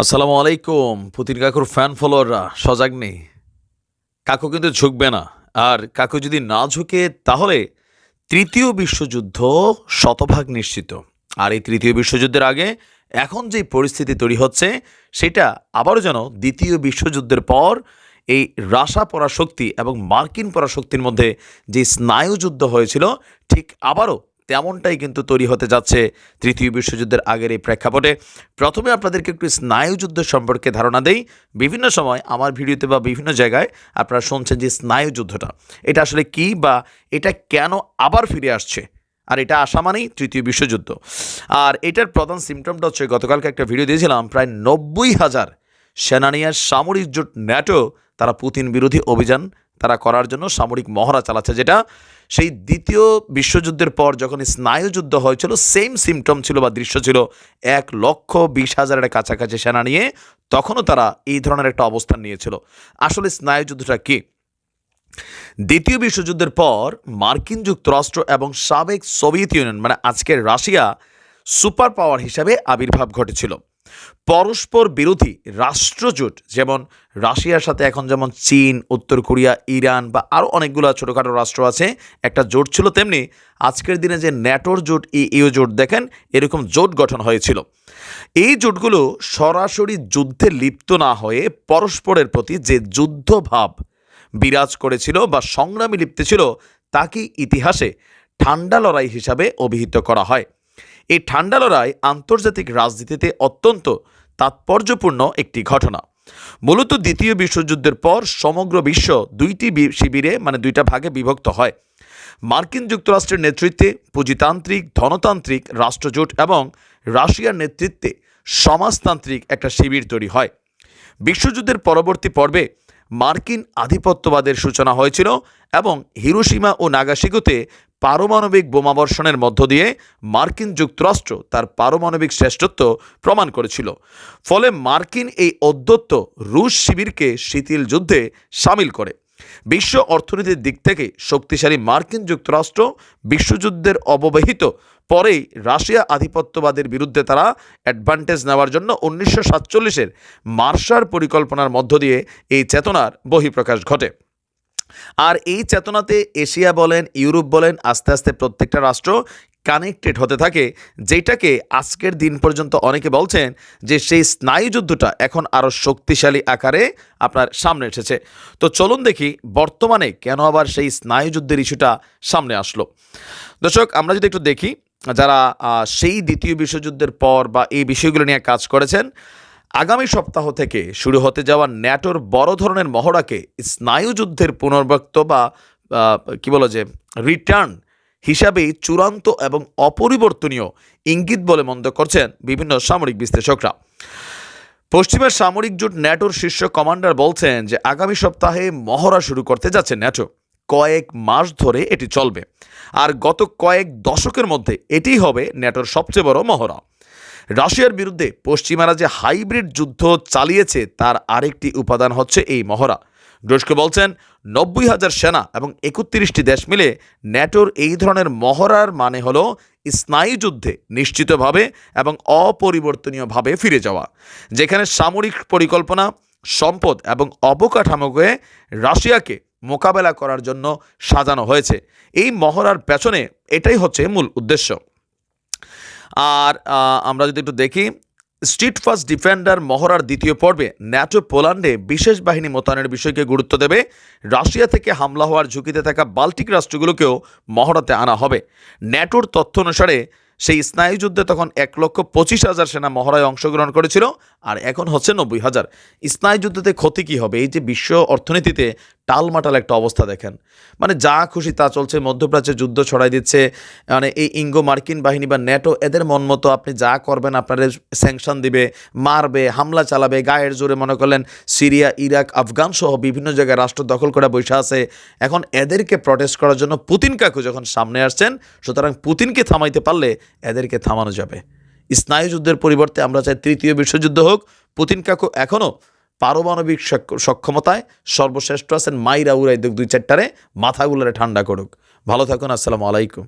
আসসালামু আলাইকুম, পুতিন কাকুর ফ্যান ফলোয়াররা সজাগ নেই। কাকু কিন্তু ঝুঁকবে না। আর কাকু যদি না ঝুঁকে, তাহলে তৃতীয় বিশ্বযুদ্ধ শতভাগ নিশ্চিত। আর এই তৃতীয় বিশ্বযুদ্ধের আগে এখন যে পরিস্থিতি তৈরি হচ্ছে, সেটা আবারও যেন দ্বিতীয় বিশ্বযুদ্ধের পর এই রাশা পরাশক্তি এবং মার্কিন পরাশক্তির মধ্যে যে স্নায়ুযুদ্ধ হয়েছিল, ঠিক আবারও তেমনটাই কিন্তু তৈরি হতে যাচ্ছে তৃতীয় বিশ্বযুদ্ধের আগের এই প্রেক্ষাপটে। প্রথমে আপনাদেরকে একটু স্নায়ুযুদ্ধ সম্পর্কে ধারণা দেই। বিভিন্ন সময় আমার ভিডিওতে বা বিভিন্ন জায়গায় আপনারা শুনছেন যে স্নায়ুযুদ্ধটা, এটা আসলে কি বা এটা কেন আবার ফিরে আসছে? আর এটা আসা মানেই তৃতীয় বিশ্বযুদ্ধ। আর এটার প্রধান সিমটমটা হচ্ছে, গতকালকে একটা ভিডিও দিয়েছিলাম, প্রায় নব্বই হাজার সেনানিয়ার সামরিক জোট ন্যাটো, তারা পুতিন বিরোধী অভিযান তারা করার জন্য সামরিক মহড়া চালাচ্ছে, যেটা সেই দ্বিতীয় বিশ্বযুদ্ধের পর যখন স্নায়ুযুদ্ধ হয়েছিল সেম সিমটম ছিল বা দৃশ্য ছিল, এক লক্ষ বিশ হাজারের কাছাকাছি সেনা নিয়ে তখনও তারা এই ধরনের একটা অবস্থান নিয়েছিল। আসলে স্নায়ুযুদ্ধটা কী? দ্বিতীয় বিশ্বযুদ্ধের পর মার্কিন যুক্তরাষ্ট্র এবং সাবেক সোভিয়েত ইউনিয়ন মানে আজকের রাশিয়া, সুপার পাওয়ার হিসাবে আবির্ভাব ঘটেছিল। পরস্পর বিরোধী রাষ্ট্রজোট, যেমন রাশিয়ার সাথে এখন যেমন চীন, উত্তর কোরিয়া, ইরান বা আরও অনেকগুলো ছোটোখাটো রাষ্ট্র আছে, একটা জোট ছিল তেমনি আজকের দিনে যে ন্যাটোর জোট ইউ জোট দেখেন, এরকম জোট গঠন হয়েছিল। এই জোটগুলো সরাসরি যুদ্ধে লিপ্ত না হয়ে পরস্পরের প্রতি যে যুদ্ধভাব বিরাজ করেছিল বা সংগ্রামী লিপ্ত ছিল তাকে ইতিহাসে ঠান্ডা লড়াই হিসাবে অভিহিত করা হয়? এই ঠান্ডা লড়াই আন্তর্জাতিক রাজনীতিতে অত্যন্ত তাৎপর্যপূর্ণ একটি ঘটনা। মূলত দ্বিতীয় বিশ্বযুদ্ধের পর সমগ্র বিশ্ব দুইটি শিবিরে মানে দুইটা ভাগে বিভক্ত হয়। মার্কিন যুক্তরাষ্ট্রের নেতৃত্বে পুঁজিতান্ত্রিক, ধনতান্ত্রিক রাষ্ট্রজোট এবং রাশিয়ার নেতৃত্বে সমাজতান্ত্রিক একটা শিবির তৈরি হয়। বিশ্বযুদ্ধের পরবর্তী পর্বে মার্কিন আধিপত্যবাদের সূচনা হয়েছিল এবং হিরোসীমা ও নাগাসিগুতে পারমাণবিক বোমাবর্ষণের মধ্য দিয়ে মার্কিন যুক্তরাষ্ট্র তার পারমাণবিক শ্রেষ্ঠত্ব প্রমাণ করেছিল। ফলে মার্কিন এই অধ্যত্ত রুশ শিবিরকে শিথিল যুদ্ধে সামিল করে। বিশ্ব অর্থনীতির দিক থেকে শক্তিশালী মার্কিন যুক্তরাষ্ট্র বিশ্বযুদ্ধের অববাহিত পরেই রাশিয়া আধিপত্যবাদের বিরুদ্ধে তারা অ্যাডভান্টেজ নেওয়ার জন্য উনিশশো সাতচল্লিশের মার্শার পরিকল্পনার মধ্য দিয়ে এই চেতনার বহিঃপ্রকাশ ঘটে। আর এই চেতনাতে এশিয়া বলেন, ইউরোপ বলেন, আস্তে আস্তে প্রত্যেকটা রাষ্ট্র কানেক্টেড হতে থাকে, যেটাকে আজকের দিন পর্যন্ত অনেকে বলছেন যে সেই স্নায়ুযুদ্ধটা এখন আরও শক্তিশালী আকারে আপনার সামনে এসেছে। তো চলুন দেখি বর্তমানে কেন আবার সেই স্নায়ুযুদ্ধের ইস্যুটা সামনে আসলো। দর্শক, আমরা যদি একটু দেখি, যারা সেই দ্বিতীয় বিশ্বযুদ্ধের পর বা এই বিষয়গুলো নিয়ে কাজ করেছেন, আগামী সপ্তাহ থেকে শুরু হতে যাওয়া ন্যাটোর বড় ধরনের মহড়াকে স্নায়ুযুদ্ধের পুনর্ব্যক্ত বা কি বলো যে রিটার্ন হিসাবেই চূড়ান্ত এবং অপরিবর্তনীয় ইঙ্গিত বলে মন্তব্য করছেন বিভিন্ন সামরিক বিশ্লেষকরা। পশ্চিমের সামরিক জোট ন্যাটোর শীর্ষ কমান্ডার বলছেন যে, আগামী সপ্তাহে মহড়া শুরু করতে যাচ্ছে ন্যাটো। কয়েক মাস ধরে এটি চলবে। আর গত কয়েক দশকের মধ্যে এটিই হবে ন্যাটোর সবচেয়ে বড় মহড়া। রাশিয়ার বিরুদ্ধে পশ্চিমারা যে হাইব্রিড যুদ্ধ চালিয়েছে, তার আরেকটি উপাদান হচ্ছে এই মহড়া। গ্রস্কো বলছেন, নব্বই হাজার সেনা এবং একত্রিশটি দেশ মিলে ন্যাটোর এই ধরনের মহড়ার মানে হলো স্নায়ুযুদ্ধে নিশ্চিতভাবে এবং অপরিবর্তনীয়ভাবে ফিরে যাওয়া, যেখানে সামরিক পরিকল্পনা, সম্পদ এবং অবকাঠামোকে রাশিয়াকে মোকাবেলা করার জন্য সাজানো হয়েছে। এই মহড়ার পেছনে এটাই হচ্ছে মূল উদ্দেশ্য। আর আমরা যদি একটু দেখি স্ট্রিট ফার্স্ট ডিফেন্ডার মহড়ার দ্বিতীয় পর্বে ন্যাটো পোল্যান্ডে বিশেষ বাহিনী মোতায়েনের বিষয়কে গুরুত্ব দেবে। রাশিয়া থেকে হামলা হওয়ার ঝুঁকিতে থাকা বাল্টিক রাষ্ট্রগুলোকেও মহড়াতে আনা হবে। ন্যাটোর তথ্য অনুসারে, সেই স্নায়ুযুদ্ধে তখন এক লক্ষ পঁচিশ হাজার সেনা মহড়ায় অংশগ্রহণ করেছিল, আর এখন হচ্ছে নব্বই হাজার। স্নায়ুযুদ্ধতে ক্ষতি কী হবে? এই যে বিশ্ব অর্থনীতিতে টালমাটাল একটা অবস্থা দেখেন। মানে যা খুশি তা চলছে, মধ্যপ্রাচ্যে যুদ্ধ ছড়াই দিচ্ছে মানে এই ইঙ্গো মার্কিন বাহিনী বা ন্যাটো, এদের মন মতো আপনি যা করবেন আপনাদের স্যাংশন দিবে, মারবে, হামলা চালাবে, গায়ের জোরে মনে করলেন সিরিয়া, ইরাক, আফগান সহ বিভিন্ন জায়গায় রাষ্ট্র দখল করে বসে আছে। এখন এদেরকে প্রটেস্ট করার জন্য পুতিন কাকু যখন সামনে আসছেন, সুতরাং পুতিনকে থামাইতে পারলে এদেরকে থামানো যাবে। স্নায়ুযুদ্ধের পরিবর্তে আমরা চাই তৃতীয় বিশ্বযুদ্ধ হোক, পুতিন কাকু এখনও পারমাণবিক সক্ষমতায় সর্বশ্রেষ্ঠ আছেন মাইরা উড়াই দুই চারটারে, মাথাগুলোরে ঠান্ডা করুক। ভালো থাকুন, আসসালামু আলাইকুম।